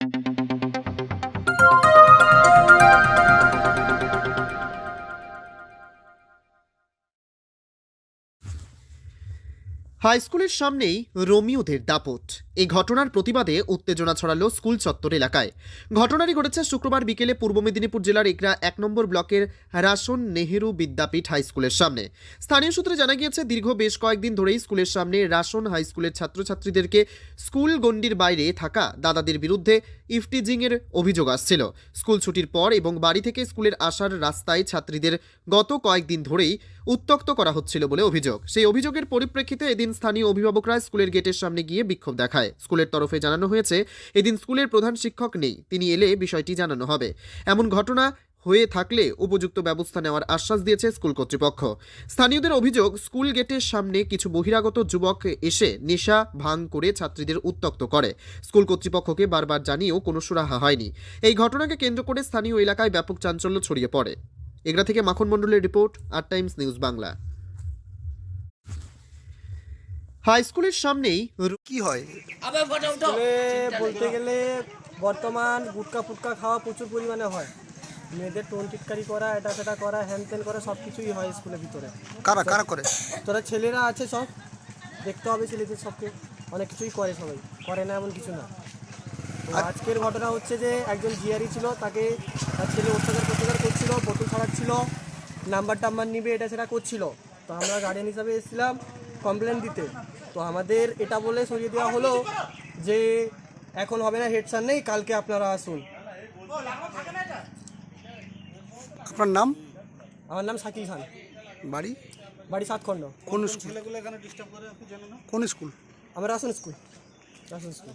High স্কুলের সামনেই রোমিওদের দাপট। এই ঘটনার প্রতিবাদে উত্তেজনা ছড়ালো স্কুল চত্বর এলাকায়। ঘটনাটি ঘটেছে শুক্রবার বিকেলে পূর্ব মেদিনীপুর জেলার একরা এক নম্বর ব্লকের রাসন নেহেরু বিদ্যাপীঠ হাইস্কুলের সামনে। স্থানীয় সূত্রে জানা গিয়েছে, দীর্ঘ বেশ কয়েকদিন ধরেই স্কুলের সামনে রাসন হাইস্কুলের ছাত্রছাত্রীদেরকে স্কুল গণ্ডির বাইরে থাকা দাদাদের বিরুদ্ধে ইফটিজিংয়ের অভিযোগ আসছিল। স্কুল ছুটির পর এবং বাড়ি থেকে স্কুলের আসার রাস্তায় ছাত্রীদের গত কয়েকদিন ধরেই উত্তক্ত করা হচ্ছিল বলে অভিযোগ। সেই অভিযোগের পরিপ্রেক্ষিতে এদিন স্থানীয় অভিভাবকরা স্কুলের গেটের সামনে গিয়ে বিক্ষোভ দেখায়। স্কুলের তরফে জানানো হয়েছে, এদিন স্কুলের প্রধান শিক্ষক নেই, তিনি এলে বিষয়টি জানানো হবে। এমন ঘটনা হয়ে থাকলে উপযুক্ত ব্যবস্থা নেওয়ার আশ্বাস দিয়েছে স্কুল কর্তৃপক্ষ। স্থানীয়দের অভিযোগ, স্কুল গেটের সামনে কিছু বহিরাগত যুবক এসে নেশা ভাঙ করে ছাত্রীদের উত্তক্ত করে। স্কুল কর্তৃপক্ষকে বারবার জানিয়েও কোনো সুরাহা হয়নি। এই ঘটনাকে কেন্দ্র করে স্থানীয় এলাকায় ব্যাপক চাঞ্চল্য ছড়িয়ে পড়ে। এগরা থেকে মাখন মণ্ডলের রিপোর্ট আর টাইমস নিউজ বাংলা। হাই স্কুলের সামনেই কি হয়? বলতে গেলে বর্তমান গুটকা ফুটকা খাওয়া প্রচুর পরিমাণে হয়। মেয়েদের টোন টিটকারি করা এটা সেটা করা হ্যান ত্যান করা সব কিছুই হয় স্কুলের ভিতরে। কারা কারা করে? তোরা ছেলেরা আছে সব? দেখতে হবে ছেলেদের সবকে। অনেক কিছুই করে সবাই। করে না এমন কিছু না। আজকের ঘটনা হচ্ছে যে একজন জিয়ারি ছিল তাকে তার ছেলে অত্যাচার প্রত্যাচার করছিল বোতল ছড়াচ্ছিল নাম্বার টাম্বার নিবে এটা সেটা করছিল। তো আমরা গার্ডিয়ান হিসাবে এসেছিলাম কমপ্লেন দিতে। তো আমাদের এটা বলে সরিয়ে দেওয়া হলো যে এখন হবে না হেড স্যার নেই কালকে আপনারা আসুন। আপনার নাম? আমার নাম শাকিল খান। বাড়ি? বাড়ি সাতখণ্ড। কোন স্কুল? কোন স্কুল? আমার আসুন স্কুল। আসুন স্কুল।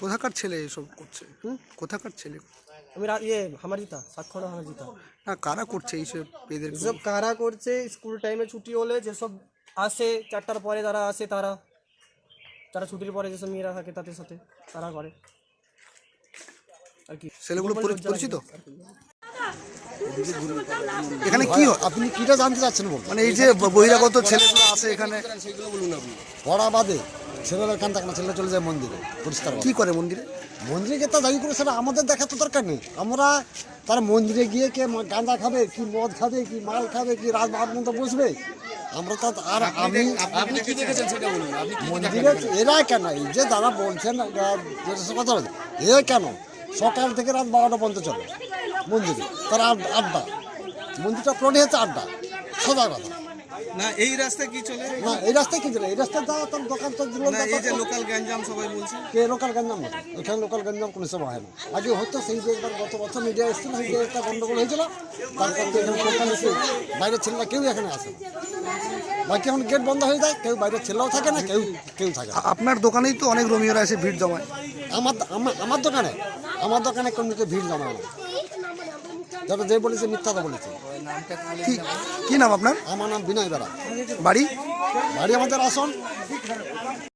কোথাকার ছেলে এসব করছে? হুম? কোথাকার ছেলে? আমি ইয়ে হামারজিতা সাতখণ্ড হামারজিতা না কারা করছে এইসব এদের যেসব কারা করছে স্কুল টাইমে ছুটি হলে যেসব আসে চারটার পরে যারা আসে তারা তারা ছুটির পরে যেসব মেয়েরা থাকে তাদের সাথে তারা করে আর কি ছেলেগুলো পরিচিত? এখানে কি আপনি কিটা জানতে চাচ্ছেন বলুন? মানে এই যে বহিরাগত ছেলেগুলো আছে এখানে পড়া বাদে। ছেলেরা কান থাকে না ছেলেরা চলে যায় মন্দিরে পরিষ্কার কি করে মন্দিরে? মন্দিরে গিয়ে তা দাবি করে সেটা আমাদের দেখা তো দরকার নেই। আমরা তার মন্দিরে গিয়ে কে গাঁদা খাবে কি মদ খাবে কি মাল খাবে কি রাত বাদ মতো বসবে? আমরা তো আর আমি আপনি কি দেখেছেন সেটা বলুন মন্দিরে এরা কেন? এই যে দাদা বলছেন কথা বলছে এ কেন? সকাল থেকে রাত বারোটা পর্যন্ত চলে মন্দিরে। তার আড- আড্ডা। মন্দিরটা প্লটে হচ্ছে আড্ডা। সোজা কথা। না এই রাস্তা কি চলে? না এই রাস্তায় কি দিলে এই তার দোকান তো না এই যে লোকাল সবাই বলছে। কে লোকাল গঞ্জাম হতো এখানে লোকাল গঞ্জাম কোনো সময় হয় না। আগে হতো সেই যে একবার গত বছর মিডিয়া এসেছিল সেই যে একটা গন্ডগোল হয়েছিল। তারপর তো এখানে লোকাল এসে বাইরের ছেলেরা কেউ এখানে আসে না। বাকি এখন গেট বন্ধ হয়ে যায় কেউ বাইরের ছেলেও থাকে না কেউ কেউ থাকে না। আপনার দোকানেই তো অনেক রোমিওরা এসে ভিড় জমায়। আমার আমার- দোকানে আমার দোকানে কোনো ভিড় জমায় না। যারা যে বলেছে মিথ্যা বলেছে। কি কি নাম আপনার? আমার নাম বিনয় বেড়া। বাড়ি? বাড়ি আমাদের আসন